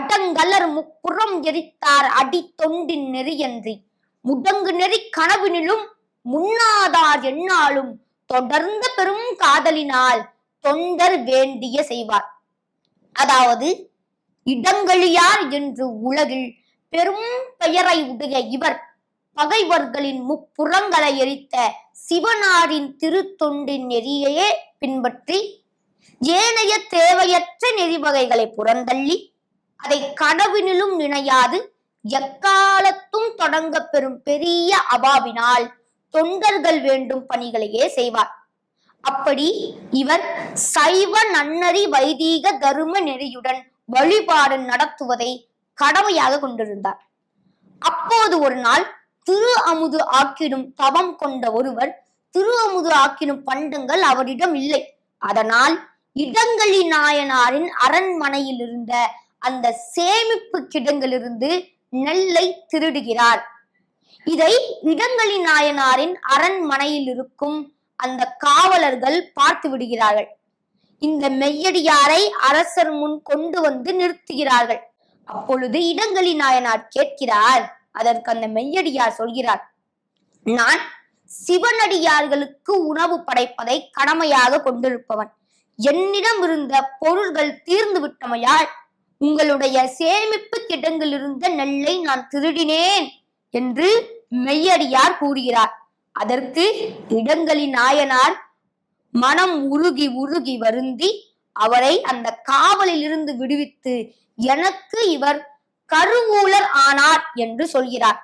அடங்கலர் முப்புறம் எரித்தார் அடி தொண்டின் நெறியன்றி. முடங்கு நெறி கனவினிலும் முன்னாதார் எண்ணாலும் தொடர்ந்த பெரும் காதலினால் தொண்டர் வேண்டிய செய்வார். அதாவது இடங்களியார் என்று உலகில் பெரும் பெயரை உடைய இவர் பகைவர்களின் முப்புறங்களை எரித்த சிவனாரின் திருத்தொண்டின் நெறியையே பின்பற்றி ஏனைய தேவையற்ற நெறிவகைகளை புறந்தள்ளி அதை கனவினிலும் நினையாது. எக்காலத்தும் தொடங்க பெறும் பெரிய அபாவினால் தொண்டர்கள் வேண்டும் பணிகளையே செய்வார். அப்படி இவர் சைவ நன்னறி வைதீக தரும நெறியுடன் வழிபாடு நடத்துவதை கடமையாக கொண்டிருந்தார். அப்போது ஒரு நாள் திரு அமுது ஆக்கிடும் தவம் கொண்ட ஒருவர் திரு அமுது ஆக்கிடும் பண்டங்கள் அவரிடம் இல்லை. அதனால் இடங்களி நாயனாரின் அரண்மனையில் இருந்த அந்த சேமிப்பு கிடங்கிலிருந்து நெல்லை திருடுகிறார். இதை இடங்களி நாயனாரின் அரண்மனையில் இருக்கும் அந்த காவலர்கள் பார்த்து விடுகிறார்கள். இந்த மெய்யடியாரை அரசர் முன் கொண்டு வந்து நிறுத்துகிறார்கள். அப்பொழுது இடங்களி நாயனார் கேட்கிறார். அதற்கு அந்த மெய்யடியார் சொல்கிறார் நான் சிவனடியார்களுக்கு உணவு படைப்பதை கடமையாக கொண்டிருப்பவன். என்னிடம் இருந்த பொருள்கள் தீர்ந்து விட்டமையால் உங்களுடைய சேமிப்பு கிடங்கில் இருந்த நெல்லை நான் திருடினேன் என்று மெய்யடியார் கூறுகிறார். அதற்கு இடங்களின் நாயனார் மனம் உருகி உருகி வருந்தி அவரை அந்த காவலில் இருந்து விடுவித்து எனக்கு இவர் கருவூலர் ஆனார் என்று சொல்கிறார்.